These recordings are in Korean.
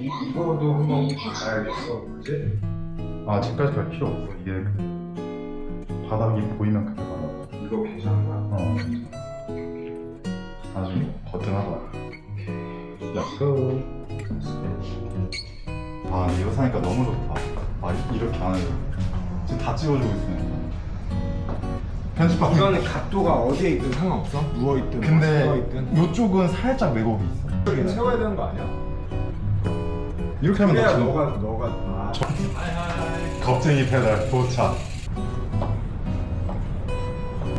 이거도 한번 봐야겠어. 그지? 아 집까지 갈 필요 없어 이게 그 바닥이 보이면 그때 가라 이거 괜찮아. 어 아주 거뜬하다 렛츠고 아 이거 사니까 너무 좋다 아 이렇게 안 해도 지금 다 찍어주고 있으면 편집하면 이거는 각도가 어디에 있든 상관없어? 누워 있든 뭐 근데 서 있든. 이쪽은 살짝 왜곡이 있어 이렇게 세워야 되는 거 아니야? 이렇게 하면 그래야 더 너가 너가 아, 겁쟁이 페달 도착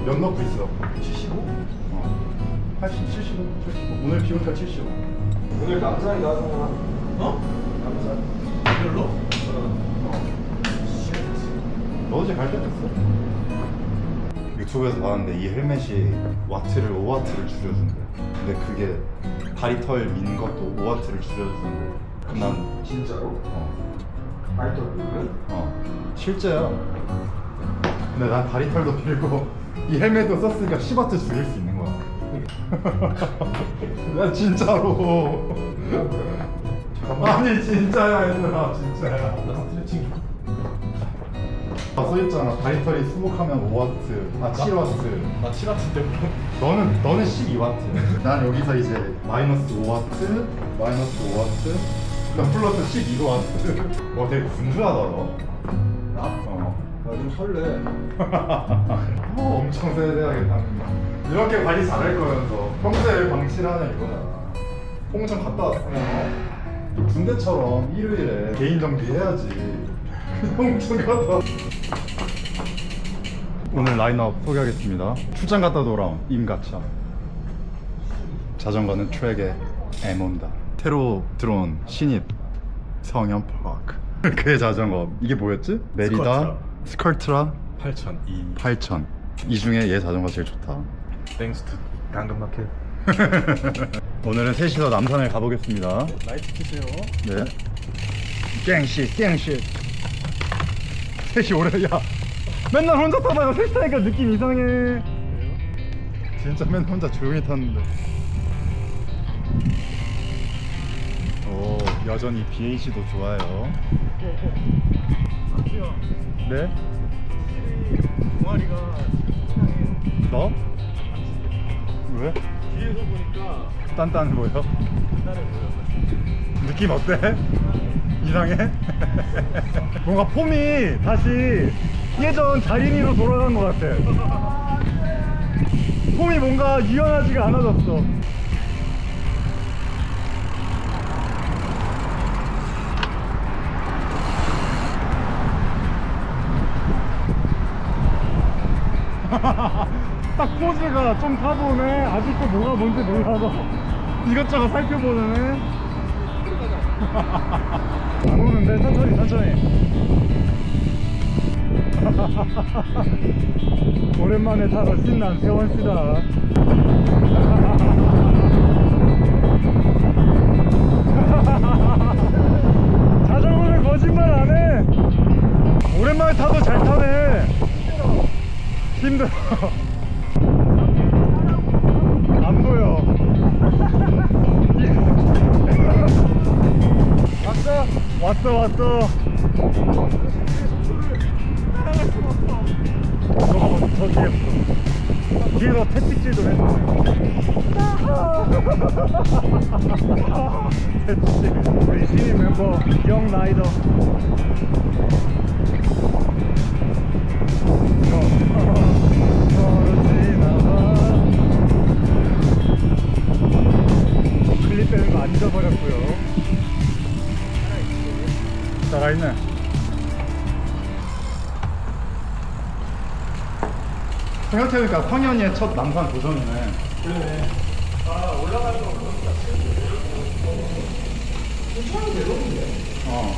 몇 넣고 있어? 75? 어 80, 75, 75 오늘 기온가 75 오늘 남산이 나왔잖아. 어? 남산. 이걸로? 어. 너 어제 갈때 됐어 유튜브에서 봤는데 이 헬멧이 와트를 5와트를 줄여준대 근데 그게 다리 털 민 것도 5와트를 줄여주는데 난 진짜로? 어, 말도 어. 실제야 근데 난 다리 털도 길고 이 헬멧도 썼으니까 10와트 줄일 수 있는 거야. 난 진짜로. 아니 진짜야 얘들아. 진짜야. 나 스트레칭 좀. 아 써있잖아. 다리털이 수복하면 5와트 아 7와트. 나 7화트인데 뭐. 너는 너는 12와트. 난 여기서 이제 마이너스 5와트 마이너스 5와트 그다음 플러스 12와트 와 되게 분주하다 너 나? 어. 나좀 설레. 어, 엄청 세대하겠다 이렇게 관리 잘할 거면서 평소에 방치를 하냐 이거야. 홍천 갔다 왔어. 군대처럼 일요일에 개인 정비해야지. 홍천 갔다 오늘 라인업 소개하겠습니다. 출장 갔다 돌아온 임가차. 자전거는 트랙의 에몬다 새로 들어온 신입 성현 파크 그의 자전거 이게 뭐였지? 메리다 스컬트라 8,000이 8000. 이 중에 얘 자전거 제일 좋다. 땡스 투 당근마켓 오늘은 셋이서 남산을 가보겠습니다. 라이트 키세요 네. 깽씨, 깽씨. 셋이 오래, 야. 맨날 혼자 타다가 셋이 타니까 느낌 이상해. 진짜 맨날 혼자 조용히 탔는데. 오, 여전히 BH도 좋아요. 네? 동아리가 너? 왜? 뒤에서 보니까 딴딴 보여? 옛날에 보여 느낌 어때? 이상해? 뭔가 폼이 다시 예전 자린이로 돌아간 것 같아. 폼이 뭔가 유연하지가 않아졌어. 딱 포즈가 좀 타보네. 아직도 뭐가 뭔지 몰라서 이것저것 살펴보는 애. 안 오는데 천천히 천천히 오랜만에 타서 신난 세원씨다 자전거는 거짓말 안해 오랜만에 타도 잘 타네 힘들어. 안 보여. 왔어? 왔어 왔어. 뒤에서 채찍질도 했어 채찍질 우리 신인 멤버 영 라이더 잊어버렸고요 살아있네 생각해보니까 성현이의 첫 남산 도전이네 그래. 아 올라가는 거 보니까 괜찮은. 어.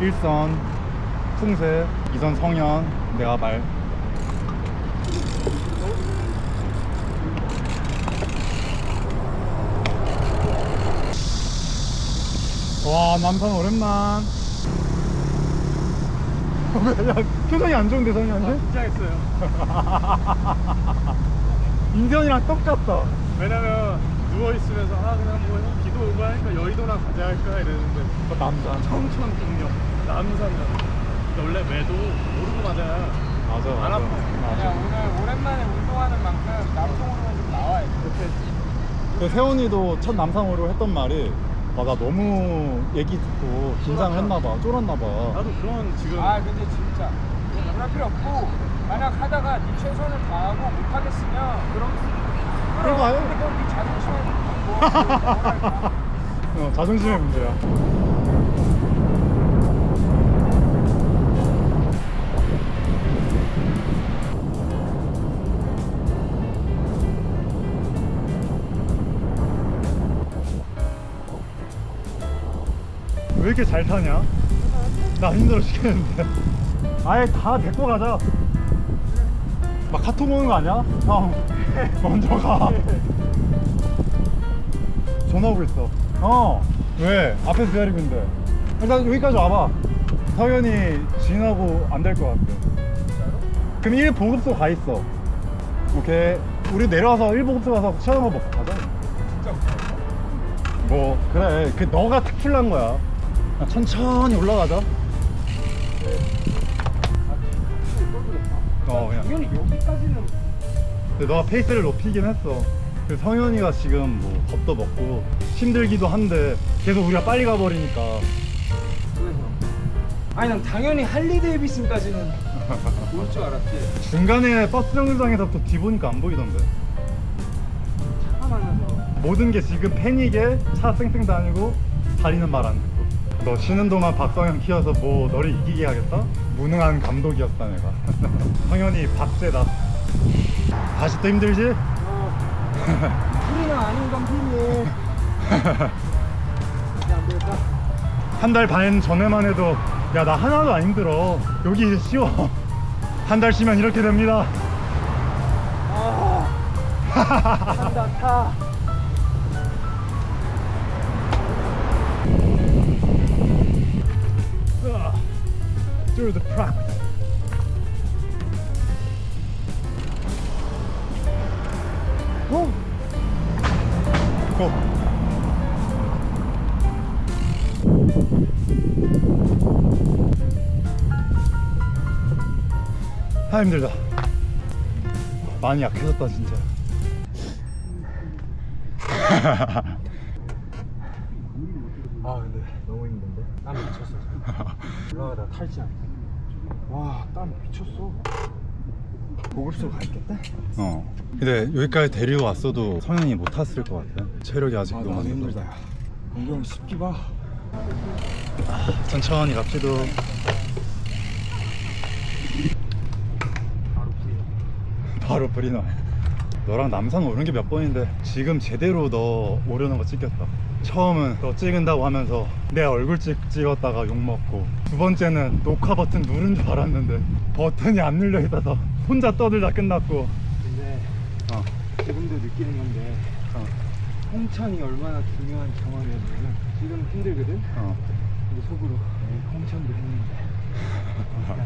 1선 풍세 2선 성현 내가 말 와 남산 오랜만 야 표정이 안 좋은데 성현이? 진짜 했어요 인선이랑 똑같다 왜냐면 누워 있으면서 아 그냥 뭐형 기도 오고 하니까 여의도나 가자 할까 이랬는데 어, 남산. 청천 동력. 근데 원래 매도 모르고 맞아야 맞아, 안 맞아. 아파. 맞아. 야 오늘 오랜만에 운동하는 만큼 남성으로만 좀 나와야 돼. 그 세훈이도 첫 남상으로 했던 말이 아, 나 너무 얘기 듣고 긴장을 했나봐, 쫄았나봐. 나도 그런 지금 아 근데 진짜 그럴 필요 없고 만약 하다가 네 최선을 다하고 못하겠으면 그럼 그럼. 근데 그건 네 자존심에 뭐 뭐랄까 어, 자존심의 문제야. 왜 이렇게 잘 타냐? 나 힘들어 죽겠는데. 아예 다 데리고 가자. 막 카톡 오는 거 아니야? 형, 먼저 가. 전화 오고 있어. 어. 왜? 앞에서 기다리고 있는데. 일단 여기까지 와봐. 성현이 지나고 안 될 것 같아. 그럼 1 보급소 가 있어. 오케이. 우리 내려와서 1 보급소 가서 거 먹고 가자. 뭐 그래. 그 너가 특출난 거야. 그냥 천천히 올라가자. 어 그냥. 당연히 여기까지는 근데 너가 페이스를 높이긴 했어. 그 성현이가 지금 뭐 겁도 먹고 힘들기도 한데 계속 우리가 빨리 가버리니까 그래서 아니 난 당연히 할리 데이비슨까지는 올 줄 알았지 중간에 버스 정류장에서 또 뒤보니까 안 보이던데. 차가 많아서 모든 게 지금 패닉에 차 쌩쌩 다니고 다리는 말 안 듣고. 너 쉬는 동안 박성현 키워서 뭐 너를 이기게 하겠다? 무능한 감독이었다 내가. 성현이 박제다. 아직도 힘들지? 풀이는 아닌 건 풀이 이제 안 되겠다 한 달 반 전에만 해도 야 나 하나도 안 힘들어 여기 이제 쉬워 한 달 쉬면 이렇게 됩니다 아 탄다 타 Practice 고! 고! 아 힘들다 많이 약해졌다 진짜 아 근데 너무 힘든데 땀 미쳤어 올라가다 탈지 않게 와 땀 미쳤어. 보급소 가 있겠다. 어. 근데 여기까지 데리고 왔어도 성현이 못 탔을 것 같아. 체력이 아직 너무 안 된다. 공경 습기 봐. 천천히 갑시다. 바로 불이 바로 브리너 너랑 남산 오는 게 몇 번인데 지금 제대로 너 오려는 거 찍혔다 처음은 너 찍은다고 하면서 내 얼굴 찍, 찍었다가 욕먹고 두 번째는 녹화 버튼 누른 줄 알았는데 버튼이 안 눌려 있어서 혼자 떠들다 끝났고. 근데 어, 지금도 느끼는 건데 어, 홍천이 얼마나 중요한 경험이었냐면 지금 힘들거든? 어. 근데 속으로. 에이, 홍천도 했는데.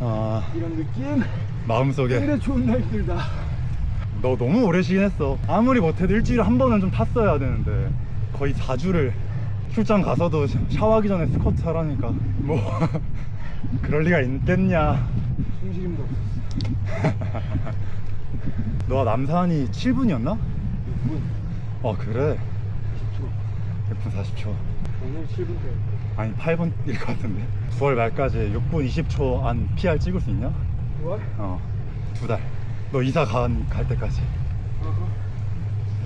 아, 이런 느낌? 마음속에. 근데 존나 힘들다. 너 너무 오래 쉬긴 했어. 아무리 못해도 일주일에 한 번은 좀 탔어야 되는데 거의 4주를 출장 가서도 샤- 샤워하기 전에 스쿼트 하라니까. 뭐 그럴 리가 있겠냐. 숨쉬림도 없었어 너가 남산이 7분이었나? 6분. 어 그래. 10초 6분 40초. 오늘 7분 때 아니 8분일 것 같은데. 9월 말까지 6분 20초 안 PR 찍을 수 있냐? 9월? 어두 달 너 이사 간, 갈 때까지. 어허.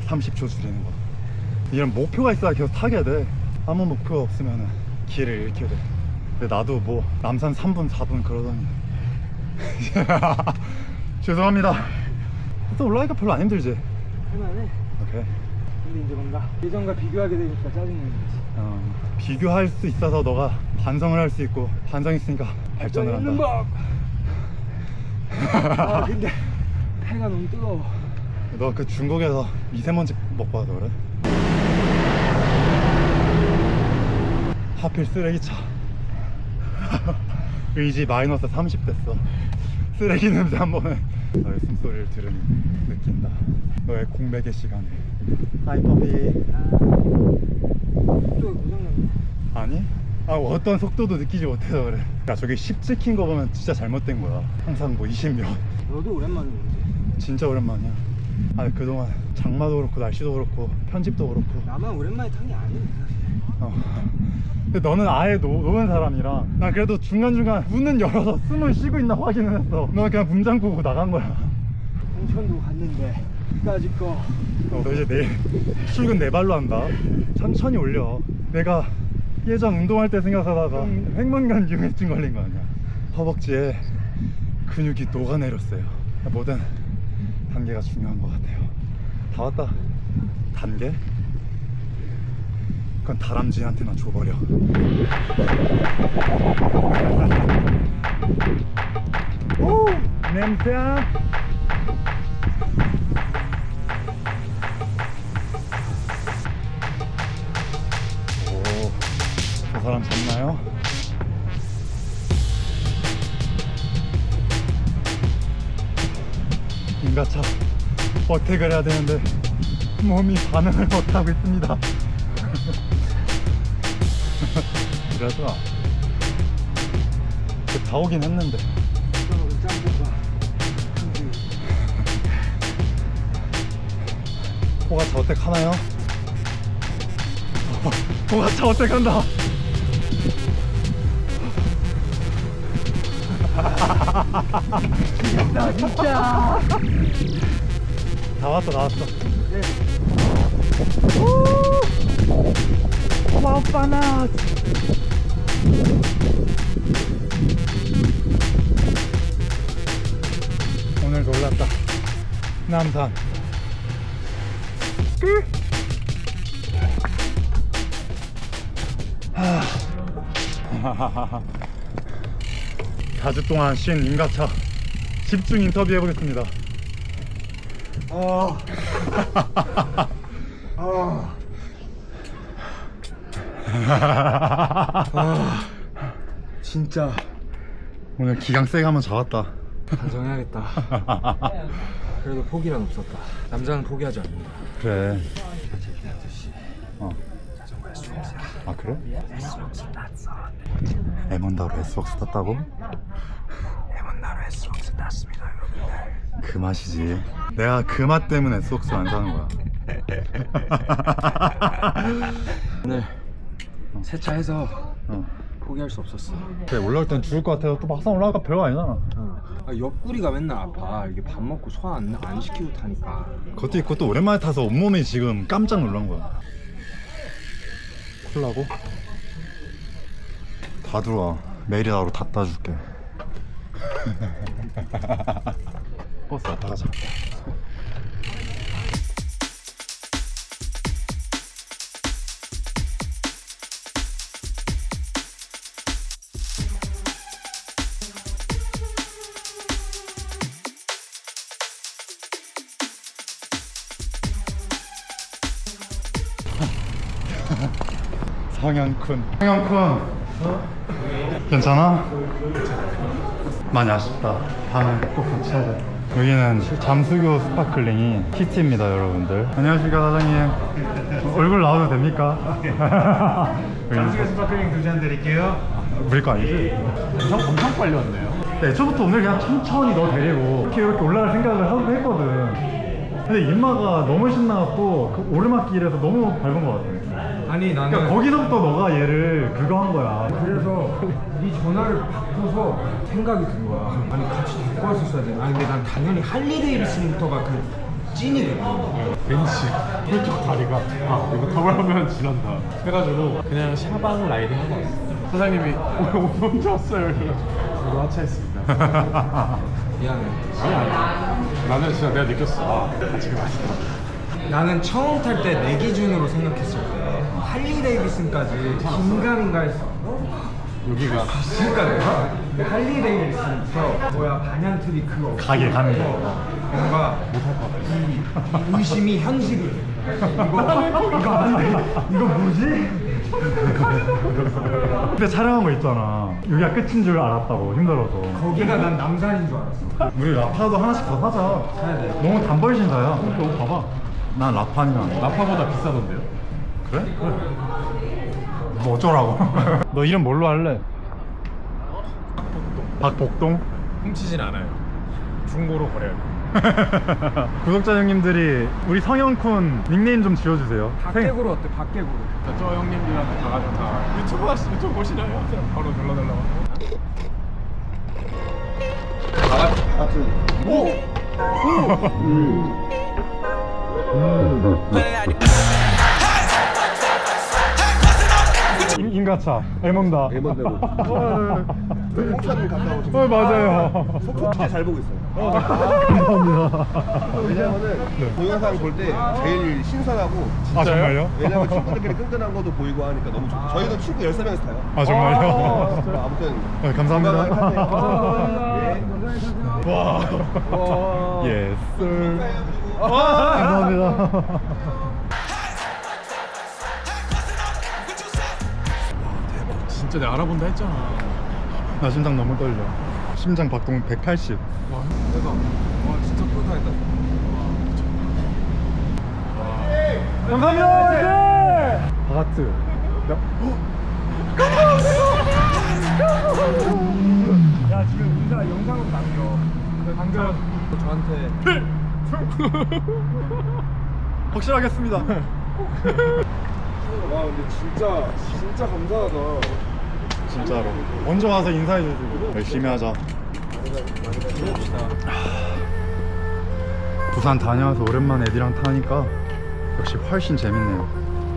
30초 줄이는 거 이런 목표가 있어야 계속 타게 돼. 아무 목표가 없으면 길을 잃게 돼. 근데 나도 뭐 남산 3분 4분 그러더니. 죄송합니다. 또 올라가니까 별로 안 힘들지? 할만해. 오케이. 근데 이제 뭔가 예전과 비교하게 되니까 짜증나는 거지. 어, 비교할 수 있어서 너가 반성을 할 수 있고 반성 있으니까 발전을 한다. 법! 아 근데 해가 너무 뜨거워. 너 그 중국에서 미세먼지 먹고 와서 그래? 하필 쓰레기차. 의지 마이너스 30 됐어. 쓰레기 냄새 한 번에. 너의 숨소리를 들으니 느낀다. 너의 공백의 시간에. 하이 퍼피. 고장났네. 아니? 아 어떤 속도도 느끼지 못해서 그래. 야 저기 10 찍힌 거 보면 진짜 잘못된 거야. 항상 뭐 20몇 너도 오랜만에 오는데. 진짜 오랜만이야 아 그동안 장마도 그렇고 날씨도 그렇고 편집도 그렇고. 나만 오랜만에 탄 게 아니네. 어. 근데 너는 아예 노, 노는 사람이라 난 그래도 중간중간 문은 열어서 숨을 쉬고 있나 확인을 했어. 너는 그냥 문 잠그고 나간 거야. 홍천도 갔는데 까짓 거. 어, 너 이제 내일 출근 네 발로 한다. 천천히 올려. 내가 예전 운동할 때 생각하다가 횡문관 융해증 걸린 거 아니야. 허벅지에 근육이 녹아내렸어요. 뭐든 단계가 중요한 것 같아요. 다 왔다. 단계? 그건 다람쥐한테나 줘버려. 오! 냄새 어택을 해야 되는데 몸이 반응을 못하고 있습니다. 그래서 다 오긴 했는데. 호가차 어택 하나요? 호가차 어택 한다. 나 진짜. 다 왔어, 다 왔어. 네. 오빠나. 오늘 놀랐다. 남산. 끝 4주 동안 쉰 임가차. 집중 인터뷰 해보겠습니다 아. 아. 아. 진짜 오늘 기강 세게 한번 잡았다 반성해야겠다. 그래도 포기란 없었다. 남자는 포기하지 않는다. 그래 제비 아저씨 어. 자전거에 수없어. 아 그래? S웍스 땄어. 에몬다로 S웍스 탔다고? 해먼나루 S웍스 땄습니다, 여러분들. 그 맛이지 내가 그 맛 때문에 S웍스 안 사는 거야 오늘 세차해서 어. 포기할 수 없었어. 그래 올라올 땐 죽을 것 같아서 또 막상 올라가니까 별거 아니잖아 아, 옆구리가 맨날 아파. 이게 밥 먹고 소화 안, 안 시키고 타니까. 그것도 있고 또 오랜만에 타서 온몸이 지금 깜짝 놀란 거야 콜라고? 다 들어와 메리다로 다 따줄게 버스 왔다 가자 성현쿤. 성현쿤. 괜찮아? 많이 아쉽다. 다음에 꼭 같이 하자 여기는 잠수교 스파클링이 키티입니다 여러분들 안녕하십니까 사장님 얼굴 나와도 됩니까? 잠수교 스파클링 두 잔 드릴게요. 우리 거 아니지? 엄청, 엄청 빨리 왔네요. 네, 처음부터 오늘 그냥 천천히 너 데리고 이렇게 이렇게 올라갈 생각을 하고 했거든 근데 임마가 너무 신나갖고 그 오르막길에서 너무 밟은 것 같아 아니 나는 그러니까 거기서부터 너가 얘를 그거 한 거야. 그래서 네 전화를 받고서 생각이 든 거야. 아니 같이 데리고 왔었어야 돼. 아니 근데 난 당연히 할리 데이비슨부터가 그 찐이거든. 벤치. 왼쪽 다리가 아 이거 더블 하면 지난다. 해가지고 그냥 샤방 라이딩 하고 왔어 사장님이 오늘 혼자 왔어요? 그래가지고 저도 하차했습니다. 미안해. 아니 아니. 나는 진짜 내가 느꼈어. 아 같이 맛있다 나는 처음 탈 때 내 기준으로 생각했을 때 할리 데이비슨까지 긴가민가 했어. 여기가 그러니까 내가 그 할리 데이비슨부터 뭐야 반향트리 그거 가게 가는 거. 뭔가 못할 것 같아 이, 이 의심이 현실이 돼. 이거 이거 아닌데 이거 뭐지? 근데 촬영한 거 있잖아. 여기가 끝인 줄 알았다고 힘들어서. 거기가 난 남산인 줄 알았어. 우리 라파도 하나씩 더 사자. 사야 돼. 너무 단벌 신사야. 너무 봐봐. 난 라파니나. 라파보다 비싸던데요? 그래? 뭐 어쩌라고? 너 이름 뭘로 할래? 박복동? 훔치진 않아요. 중고로 거. 구독자 형님들이 우리 성형쿤 닉네임 좀 지어주세요. 박개구로 어때? 박개구로. 저 형님들한테 다 유튜브 하시 유튜브 보시나요? 바로 눌러달라고. 인, 인가차 에몬다 홍차를 갔다 오죠. 어 맞아요 진짜 잘 보고 있어요. 감사합니다 왜냐면은 동영상 볼 때 제일 신선하고 아 정말요? 왜냐면 친구들끼리 끈끈한 것도 보이고 하니까 너무 좋고 저희도 친구 13명이서 타요. 아 정말요? 아무튼 네, 감사합니다 건강하게 타세요. 네. 와 예스 감사합니다 진짜 내가 알아본다 했잖아. 나 심장 너무 떨려 심장 박동 180 와, 대박. 와 진짜 뿌듯하겠다. 감사합니다 바가트 야 지금 인사 영상으로 남겨. 그 방금 저한테 확실하겠습니다 와 근데 진짜 진짜 감사하다. 진짜로. 먼저 와서 인사해주고. 열심히 하자. 부산 다녀와서 오랜만에 애들이랑 타니까 역시 훨씬 재밌네요.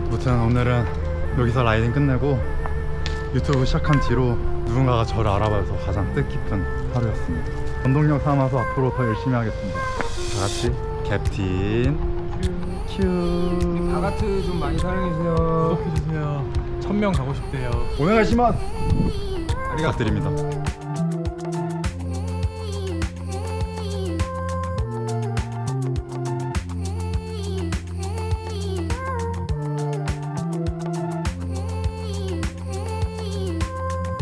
무튼 오늘은 여기서 라이딩 끝내고 유튜브 시작한 뒤로 누군가가 저를 알아봐서 가장 뜻깊은 하루였습니다. 원동력 삼아서 앞으로 더 열심히 하겠습니다. 다 같이 캡틴 큐. 바가트 좀 많이 사랑해주세요. 구독해주세요. 천명 가고 싶대요. 오늘 가시만 부탁드립니다